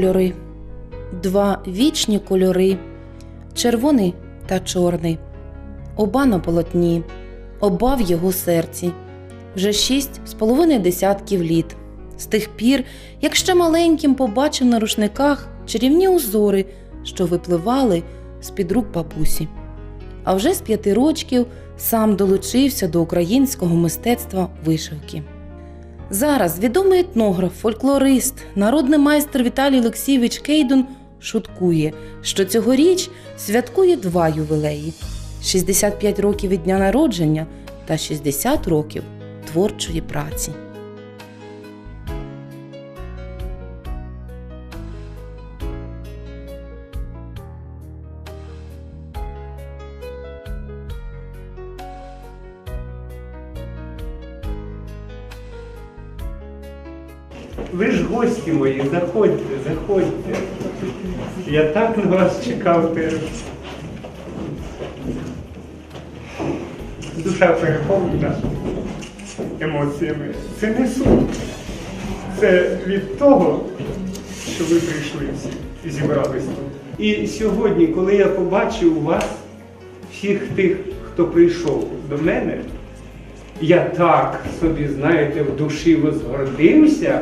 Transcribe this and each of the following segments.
Кольори, два вічні кольори, червоний та чорний, оба на полотні, оба в його серці, вже шість з половиною десятків літ. З тих пір, як ще маленьким побачив на рушниках чарівні узори, що випливали з-під рук бабусі. А вже з п'яти рочків сам долучився до українського мистецтва вишивки. Зараз відомий етнограф, фольклорист, народний майстер Віталій Олексійович Кейдун шуткує, що цьогоріч святкує два ювілеї: 65 років від дня народження та 60 років творчої праці. Ви ж гості мої, заходьте, заходьте. Я так на вас чекав теж. Душа переповнена емоціями. Це не сум. Це від того, що ви прийшли всі зібрались тут. І сьогодні, коли я побачив вас, всіх тих, хто прийшов до мене, я так собі, знаєте, в душі возгордився.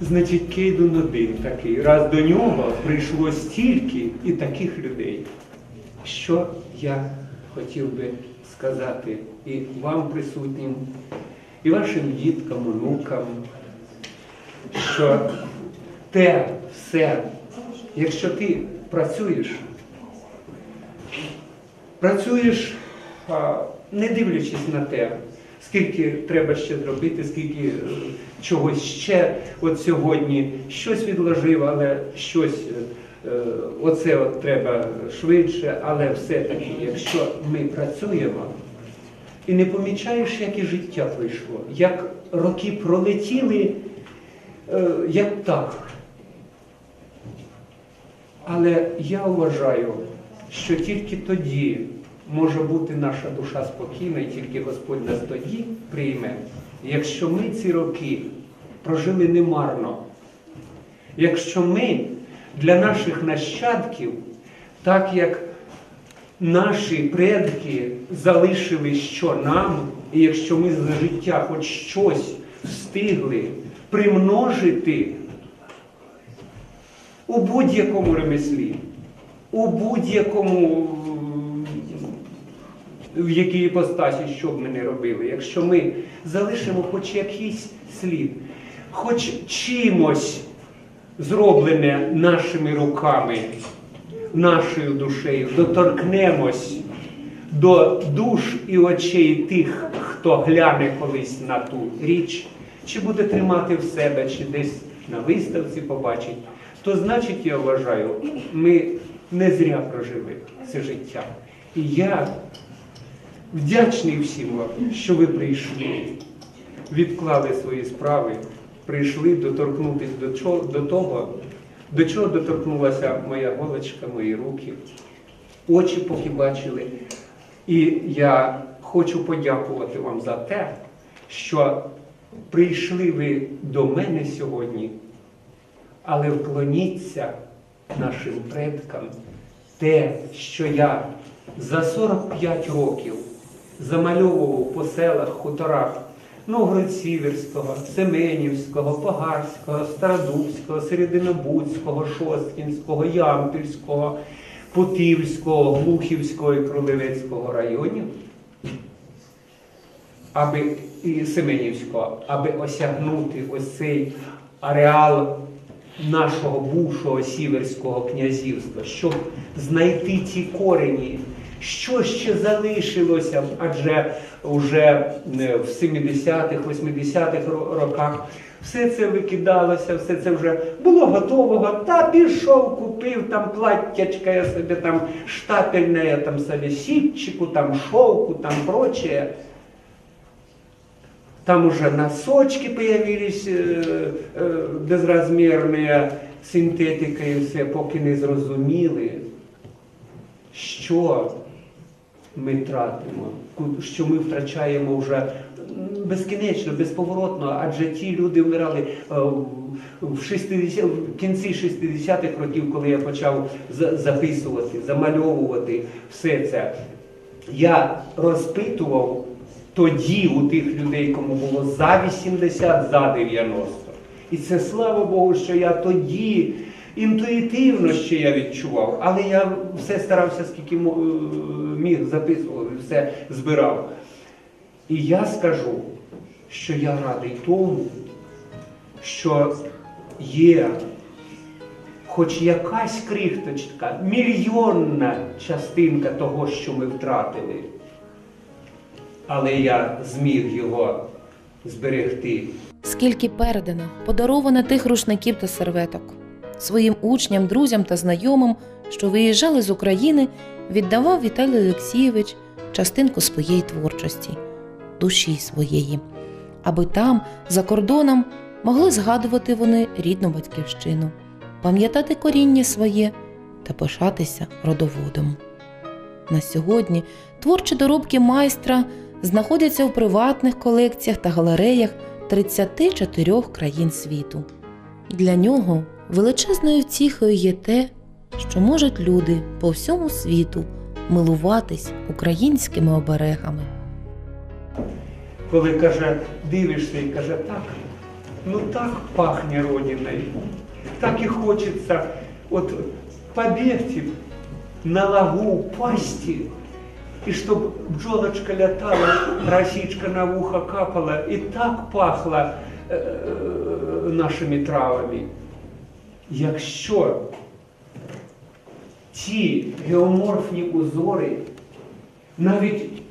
Значить, Кейдун один такий. Раз до нього прийшло стільки і таких людей. Що я хотів би сказати і вам присутнім, і вашим діткам, онукам, що те все, якщо ти працюєш, працюєш, не дивлячись на те, скільки треба ще зробити, скільки е, чогось ще. От сьогодні щось відложив, але щось е, е, оце от треба швидше, але все-таки, якщо ми працюємо і не помічаєш, як і життя пройшло, як роки пролетіли, як птах. Але я вважаю, що тільки тоді може бути наша душа спокійна, і тільки Господь нас тоді прийме, якщо ми ці роки прожили немарно, якщо ми для наших нащадків, так як наші предки залишили що нам, і якщо ми за життя хоч щось встигли примножити у будь-якому ремеслі, у будь-якому в якій іпостасі, що б ми не робили, якщо ми залишимо хоч якийсь слід, хоч чимось зроблене нашими руками, нашою душею, доторкнемось до душ і очей тих, хто гляне колись на ту річ, чи буде тримати в себе, чи десь на виставці побачить, то значить, я вважаю, ми не зря прожили це життя. І я вдячний всім вам, що ви прийшли, відклали свої справи, прийшли доторкнутися до, чого, до того, до чого доторкнулася моя голочка, мої руки, очі поки бачили. І я хочу подякувати вам за те, що прийшли ви до мене сьогодні, але вклоніться нашим предкам те, що я за 45 років замальовував по селах, хуторах. Новгород-Сіверського, Семенівського, Погарського, Стародубського, Серединобудського, Шосткінського, Ямпільського, Путівського, Глухівського і Кролевецького районів, аби і Семенівського, аби осягнути ось цей ареал нашого бувшого сіверського князівства, щоб знайти ті корені, що ще залишилося, адже вже в 70-х, 80-х роках все це викидалося, все це вже було готового. Та пішов, купив там платтячка, я собі там штапельне, я там собі сітчику, там шовку, там прочее. Там уже носочки появились э, э, безразмірні, синтетика і все, поки не зрозуміли, що ми тратимо, що ми втрачаємо вже безкінечно, безповоротно, адже ті люди вмирали е, в 60, в кінці 60-х років, коли я почав записувати, замальовувати все це. Я розпитував тоді у тих людей, кому було за 80, за 90. І це слава Богу, що я тоді інтуїтивно ще я відчував, але я все старався, скільки е, міг записував, все збирав. І я скажу, що я радий тому, що є хоч якась крихточка, мільйонна частинка того, що ми втратили. Але я зміг його зберегти. Скільки передано, подаровано тих рушників та серветок. Своїм учням, друзям та знайомим, що виїжджали з України, віддавав Віталій Олексійович частинку своєї творчості, душі своєї, аби там, за кордоном, могли згадувати вони рідну батьківщину, пам'ятати коріння своє та пишатися родоводом. На сьогодні творчі доробки майстра знаходяться в приватних колекціях та галереях 34 країн світу. Для нього величезною втіхою є те, що можуть люди по всьому світу милуватись українськими оберегами. Коли каже, дивишся і каже, так, ну так пахне родиною, так і хочеться от побігти на лагу, упасти, і щоб бджолочка лятала, росічка на вухо капала, і так пахла е, е, нашими травами. Якщо ті геоморфні узори навіть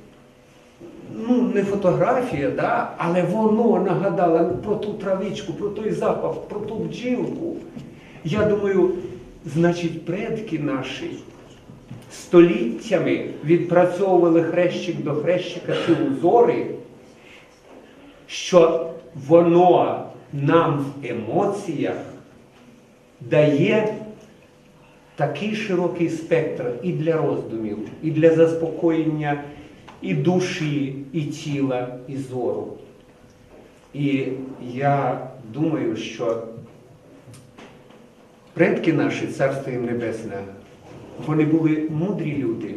ну, не фотографія, да, але воно нагадало про ту травичку, про той запах, про ту бджілку. Я думаю, значить, предки наші століттями відпрацьовували хрещик до хрещика ці узори, що воно нам в емоціях дає такий широкий спектр і для роздумів, і для заспокоєння і душі, і тіла, і зору. І я думаю, що предки наші, Царство їм Небесне, вони були мудрі люди,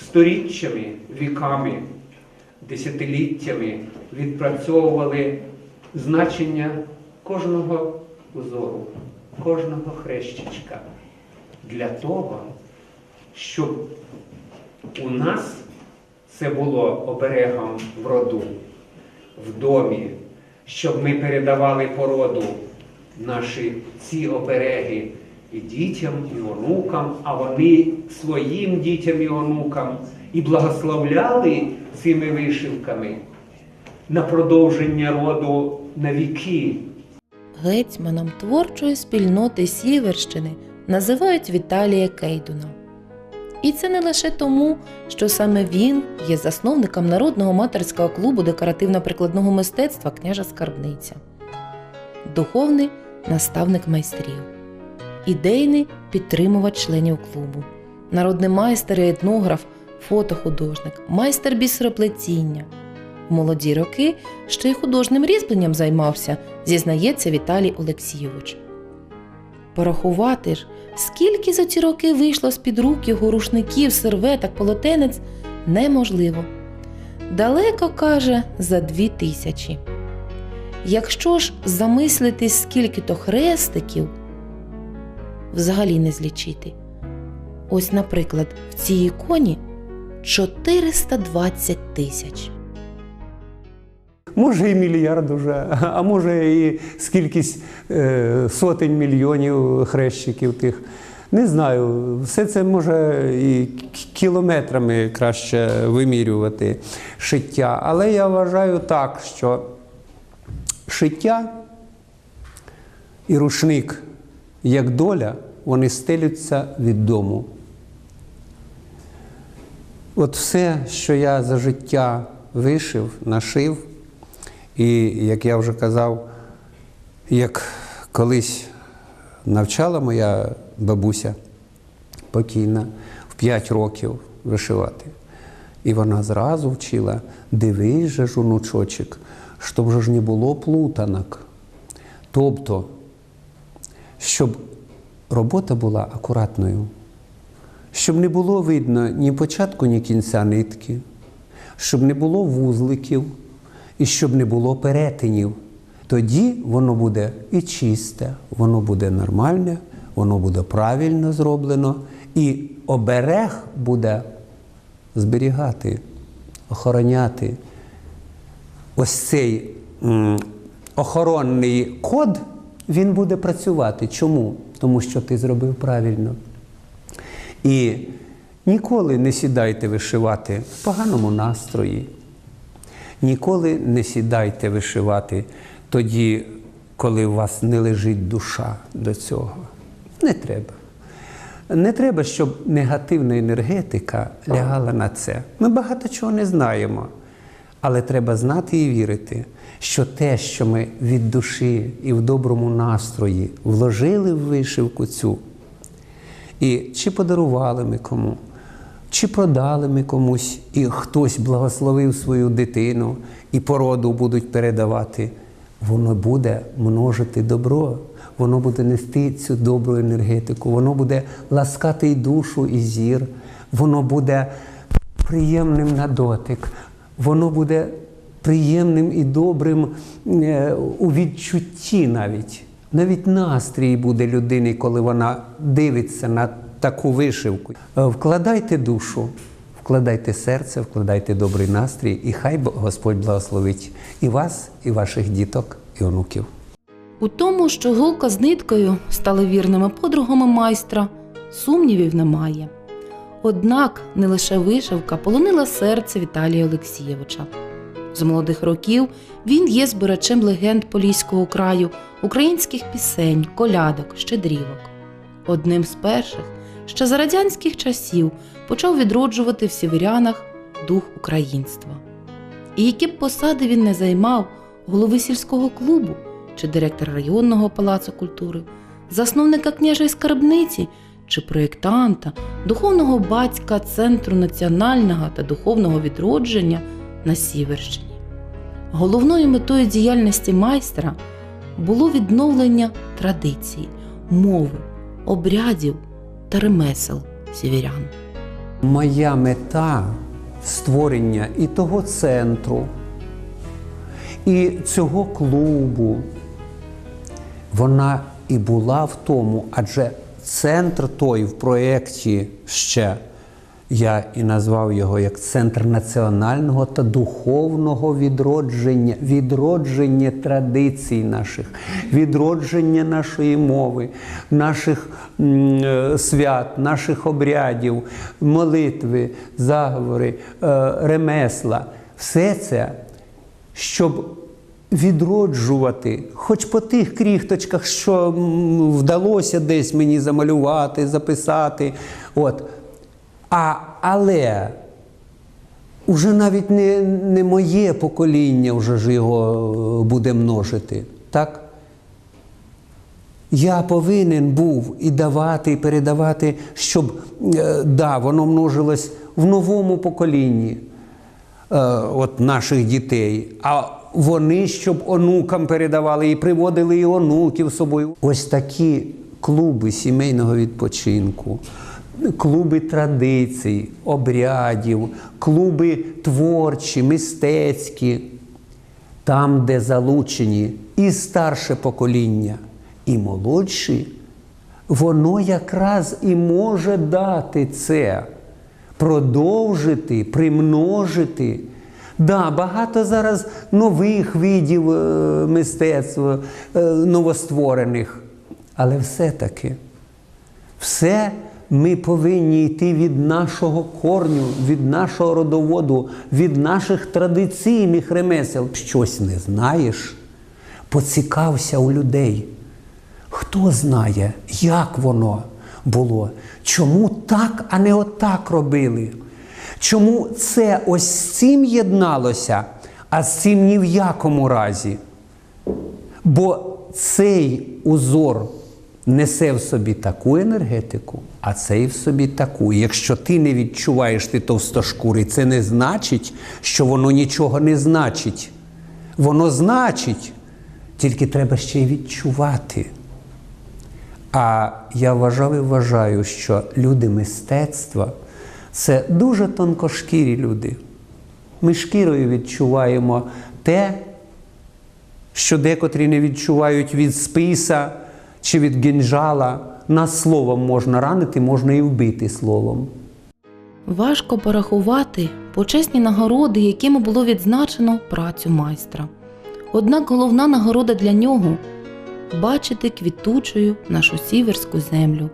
сторіччями, віками, десятиліттями відпрацьовували значення кожного узору, кожного хрещичка для того, щоб у нас це було оберегом в роду, в домі, щоб ми передавали породу наші ці обереги і дітям, і онукам, а вони своїм дітям і онукам і благословляли цими вишивками на продовження роду на віки. Гетьманом творчої спільноти Сіверщини називають Віталія Кейдуна. І це не лише тому, що саме він є засновником народного матерського клубу декоративно-прикладного мистецтва княжа Скарбниця, духовний наставник майстрів, ідейний підтримувач членів клубу, народний майстер і етнограф, фотохудожник, майстер бісероплетіння. В молоді роки ще й художнім різьбленням займався, зізнається Віталій Олексійович. Порахувати ж, скільки за ці роки вийшло з-під рук його рушників, серветок, полотенець, неможливо. Далеко каже за дві тисячі. Якщо ж замислитись, скільки то хрестиків, взагалі не злічити. Ось, наприклад, в цій іконі 420 тисяч. Може і мільярд уже, а може і скількись е, сотень мільйонів хрещиків тих. Не знаю, все це може і кілометрами краще вимірювати шиття. Але я вважаю так, що шиття і рушник, як доля, вони стелються від дому. От все, що я за життя вишив, нашив, і як я вже казав, як колись навчала моя бабуся покійна в 5 років вишивати. І вона зразу вчила, дивись же ж, онучочок, щоб же ж не було плутанок. Тобто, щоб робота була акуратною, щоб не було видно ні початку, ні кінця нитки, щоб не було вузликів і щоб не було перетинів. Тоді воно буде і чисте, воно буде нормальне, воно буде правильно зроблено, і оберег буде зберігати, охороняти. Ось цей охоронний код він буде працювати. Чому? Тому що ти зробив правильно. І ніколи не сідайте вишивати в поганому настрої. Ніколи не сідайте вишивати тоді, коли у вас не лежить душа до цього. Не треба. Не треба, щоб негативна енергетика лягала на це. Ми багато чого не знаємо. Але треба знати і вірити, що те, що ми від душі і в доброму настрої вложили в вишивку цю, і чи подарували ми кому, чи продали ми комусь, і хтось благословив свою дитину і породу будуть передавати, воно буде множити добро, воно буде нести цю добру енергетику, воно буде ласкати і душу, і зір, воно буде приємним на дотик, воно буде приємним і добрим е, у відчутті навіть. Навіть настрій буде людини, коли вона дивиться на таку вишивку. Е, Вкладайте душу, вкладайте серце, вкладайте добрий настрій, і хай Господь благословить і вас, і ваших діток, і онуків. У тому, що голка з ниткою стали вірними подругами майстра, сумнівів немає. Однак не лише вишивка полонила серце Віталія Олексійовича. З молодих років він є збирачем легенд Поліського краю, українських пісень, колядок, щедрівок. Одним з перших, ще за радянських часів, почав відроджувати в сіверянах дух українства. І які б посади він не займав голови сільського клубу чи директора районного палацу культури, засновника княжої скарбниці чи проєктанта, духовного батька Центру національного та духовного відродження на Сіверщині. Головною метою діяльності майстра було відновлення традицій, мови, обрядів та ремесел сіверян. Моя мета створення і того центру, і цього клубу, вона і була в тому, адже центр той в проєкті ще, я і назвав його як центр національного та духовного відродження, відродження традицій наших, відродження нашої мови, наших е, свят, наших обрядів, молитви, заговори, е, ремесла. Все це, щоб відроджувати, хоч по тих кріхточках, що вдалося десь мені замалювати, записати. От. А, але уже навіть не, не моє покоління вже ж його е, буде множити. Так? Я повинен був і давати, і передавати, щоб е, да, воно множилось в новому поколінні е, от наших дітей. А вони, щоб онукам передавали і приводили і онуків з собою. Ось такі клуби сімейного відпочинку, клуби традицій, обрядів, клуби творчі, мистецькі там, де залучені і старше покоління, і молодші, воно якраз і може дати це, продовжити, примножити. Да, багато зараз нових видів е, мистецтва, е, новостворених, але все-таки все ми повинні йти від нашого корню, від нашого родоводу, від наших традиційних ремесел. Щось не знаєш, поцікався у людей. Хто знає, як воно було? Чому так, а не отак робили? Чому це ось з цим єдналося, а з цим ні в якому разі? Бо цей узор несе в собі таку енергетику, а цей в собі таку. Якщо ти не відчуваєш ти товстошкурий, це не значить, що воно нічого не значить. Воно значить, тільки треба ще й відчувати. А я вважав і вважаю, що люди мистецтва це дуже тонкошкірі люди. Ми шкірою відчуваємо те, що декотрі не відчувають від списа чи від гінжала. Нас словом можна ранити, можна і вбити словом. Важко порахувати почесні нагороди, якими було відзначено працю майстра. Однак головна нагорода для нього бачити квітучою нашу сіверську землю,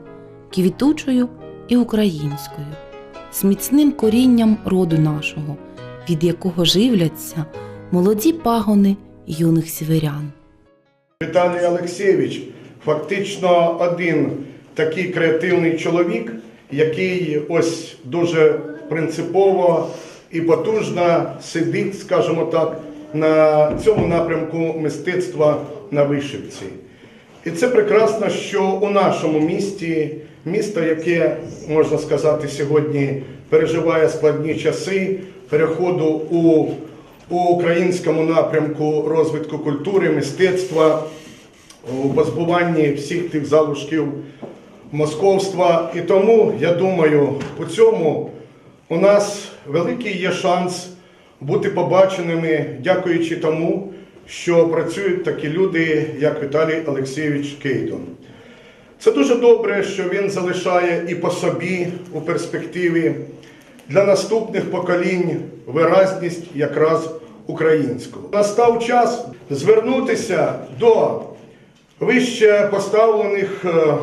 квітучою і українською, з міцним корінням роду нашого, від якого живляться молоді пагони юних сіверян. Віталій Олексійович фактично один такий креативний чоловік, який ось дуже принципово і потужно сидить, скажімо так, на цьому напрямку мистецтва на вишивці. І це прекрасно, що у нашому місті, місто, яке можна сказати сьогодні переживає складні часи переходу у, у українському напрямку розвитку культури, мистецтва, у позбуванні всіх тих залишків московства. І тому я думаю, у цьому у нас великий є шанс бути побаченими, дякуючи тому, що працюють такі люди, як Віталій Олексійович Кейдон. Це дуже добре, що він залишає і по собі у перспективі для наступних поколінь виразність якраз українську. Настав час звернутися до вище поставлених е,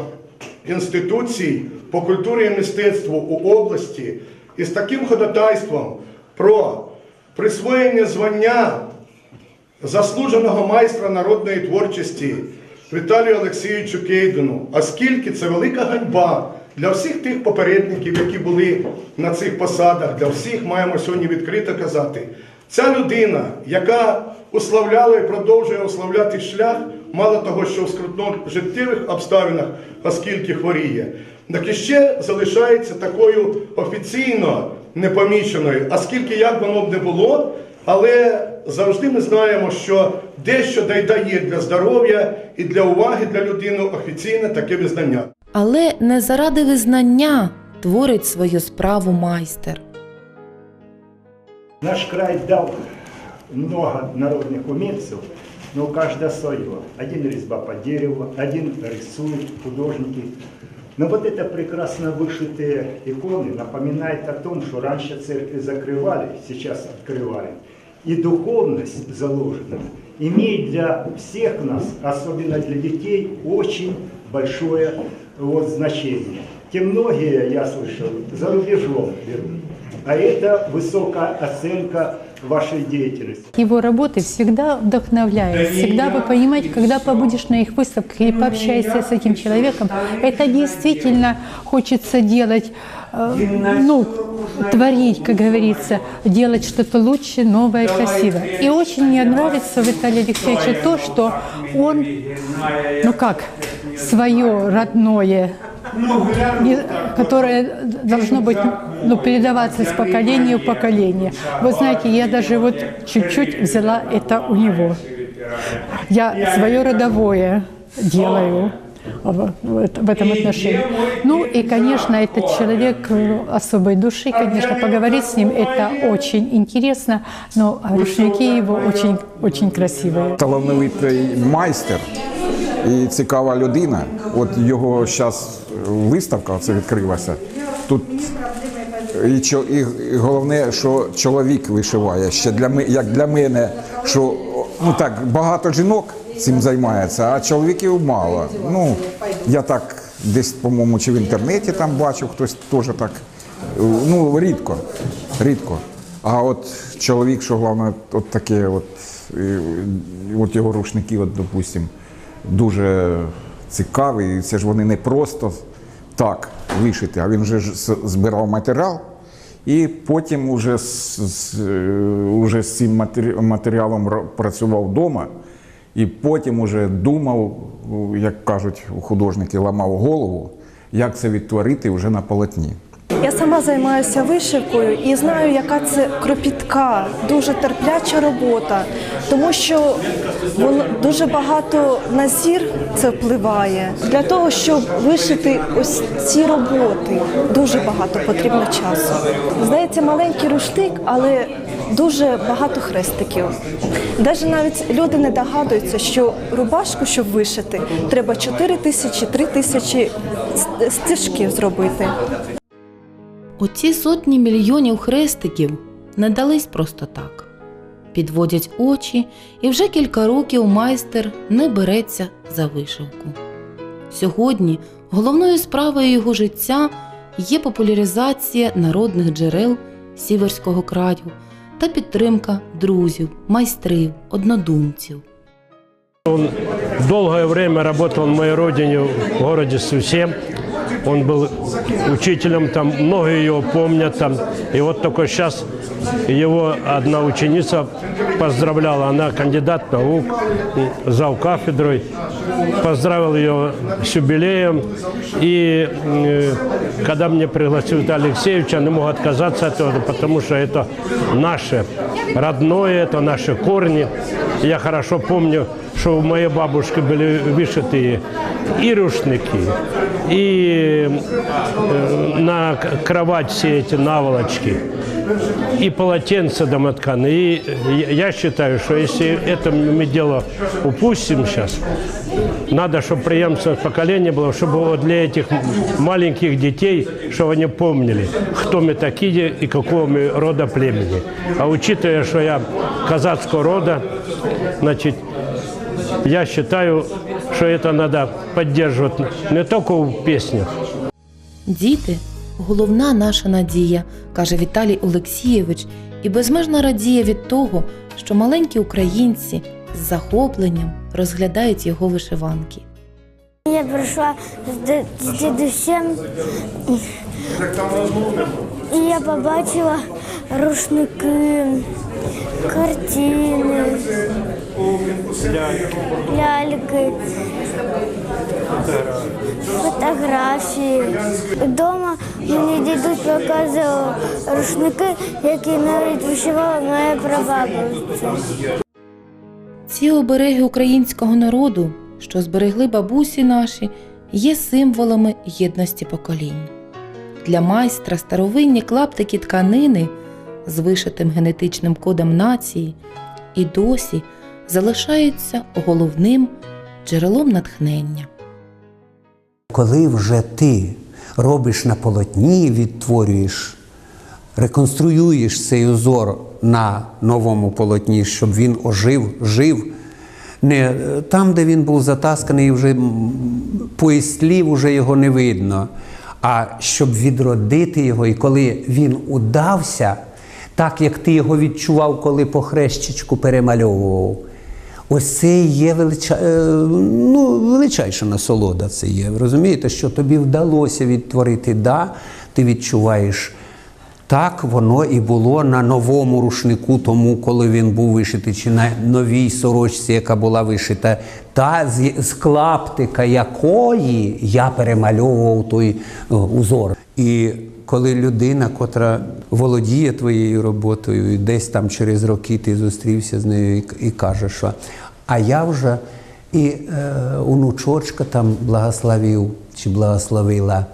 інституцій по культурі і мистецтву у області із таким ходатайством про присвоєння звання заслуженого майстра народної творчості Віталію Олексійовичу Кейдену, оскільки це велика ганьба для всіх тих попередників, які були на цих посадах, для всіх маємо сьогодні відкрито казати. Ця людина, яка уславляла і продовжує уславляти шлях, мало того, що в скрутно життєвих обставинах, оскільки хворіє, так і ще залишається такою офіційно непоміченою, оскільки як воно б не було, але завжди ми знаємо, що дещо дай дає для здоров'я і для уваги для людини офіційне таке визнання. Але не заради визнання творить свою справу майстер. Наш край дал много народных умельцев, но каждое свое. Один резьба по дереву, один рисует, художники. Но вот это прекрасно вышитые иконы напоминает о том, что раньше церкви закрывали, сейчас открывают. И духовность заложена имеет для всех нас, особенно для детей, очень большое вот, значение. Те многие, я слышал, за рубежом берут. А это высокая оценка вашей деятельности. Его работы всегда вдохновляют. Всегда вы понимаете, когда побудешь на их выставках или пообщаешься с этим человеком, это действительно хочется делать, э, ну, творить, как говорится, делать что-то лучше, новое, красивое. И очень мне нравится в Виталии Алексеевиче то, что он, ну как, свое родное не- которое должно быть ну, передаваться с поколения в поколение. Вы знаете, я даже вот чуть-чуть взяла это у него. Я свое родовое делаю в, в это- в этом отношении. Ну и, конечно, этот человек э, особой души, конечно, поговорить с ним это очень интересно, но рушники его очень, очень красивые. талановитий майстер і цікава людина. От його зараз виставка це відкрилася. Тут і, чо- і, головне, що чоловік вишиває. Ще для ми- як для мене, що ну так багато жінок цим займається, а чоловіків мало. Ну я так десь, по-моєму, чи в інтернеті там бачив, хтось теж так. Ну рідко, рідко. А от чоловік, що головне, от таке, от, от його рушники, от, допустим, дуже цікаві. І це ж вони не просто так вишити, а він вже збирав матеріал. І потім уже з, е, уже з цим матеріалом працював вдома І потім уже думав, як кажуть художники, ламав голову, як це відтворити вже на полотні. Я сама займаюся вишивкою і знаю, яка це кропітка, дуже терпляча робота, тому що дуже багато на зір це впливає. Для того, щоб вишити ось ці роботи, дуже багато потрібно часу. Здається, маленький руштик, але дуже багато хрестиків. Навіть навіть люди не догадуються, що рубашку, щоб вишити, треба 4 тисячі, 3 тисячі стежків зробити. Оці сотні мільйонів хрестиків не дались просто так. Підводять очі, і вже кілька років майстер не береться за вишивку. Сьогодні головною справою його життя є популяризація народних джерел Сіверського краю та підтримка друзів, майстрів, однодумців. Долгое время работал на моей родине в городе Сусе. Он был учителем там, многие его помнят там. И вот только сейчас его одна ученица поздравляла, она кандидат наук, зав кафедрой, поздравил ее с юбилеем. И э, когда мне пригласил Виталий Алексеевич, я не мог отказаться от этого, потому что это наше родное, это наши корни. Я хорошо помню, что у моей бабушки были вышитые и рушники, и э, на к- кровать все эти наволочки, и полотенца домотканые. И я- я считаю, что если это мы дело упустим сейчас, надо, чтобы преемственное поколение было, чтобы вот для этих маленьких детей, чтобы они помнили, кто мы такие и какого мы рода племени. А учитывая, что я казацкого рода, значит, я считаю, что это надо поддерживать не только в песнях, Діти головна наша надія, каже Віталій Олексійович, і безмежно радіє від того, що маленькі українці з захопленням розглядають його вишиванки. Я прийшла з дідусем, і я побачила рушники, картини, ляльки, фотографії. Вдома мені дідусь показував рушники, які навіть вишивала моя прабабуся. Ці обереги українського народу, що зберегли бабусі наші, є символами єдності поколінь. Для майстра старовинні клаптики тканини з вишитим генетичним кодом нації і досі залишаються головним джерелом натхнення. Коли вже ти робиш на полотні, відтворюєш, реконструюєш цей узор на новому полотні, щоб він ожив, жив, не е, там, де він був затасканий, вже м, поїслів, вже його не видно. А щоб відродити його, і коли він удався, так як ти його відчував, коли по хрещичку перемальовував. Ось це є велича... е, ну, величайша насолода. Це є. Розумієте, що тобі вдалося відтворити, да, ти відчуваєш. Так воно і було на новому рушнику, тому коли він був вишитий, чи на новій сорочці, яка була вишита, та з, клаптика якої я перемальовував той е, узор. І коли людина, котра володіє твоєю роботою, і десь там через роки ти зустрівся з нею і каже, що а я вже і е, онучочка там благословив чи благословила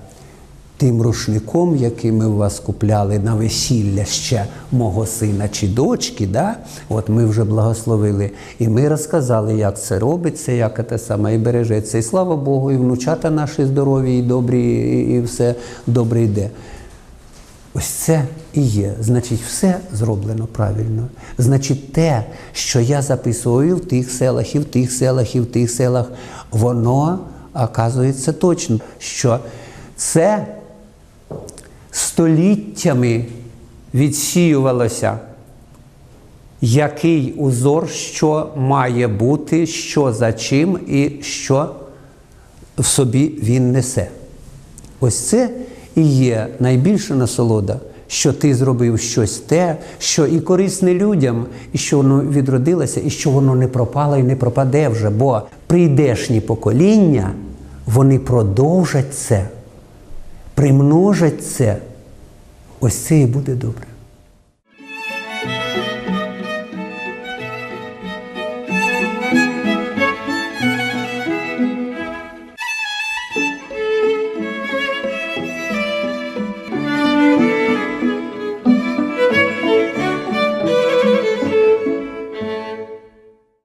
тим рушником, який ми у вас купляли на весілля ще мого сина чи дочки, да? от ми вже благословили. І ми розказали, як це робиться, як це саме і бережеться. І слава Богу, і внучата наші здорові, і добрі, і, все добре йде. Ось це і є. Значить, все зроблено правильно. Значить, те, що я записую в тих селах, і в тих селах, і в тих селах, воно оказується точно, що це століттями відсіювалося, який узор, що має бути, що за чим і що в собі він несе. Ось це і є найбільша насолода, що ти зробив щось те, що і корисне людям, і що воно відродилося, і що воно не пропало і не пропаде вже. Бо прийдешні покоління вони продовжать це, примножать це. Ось це і буде добре.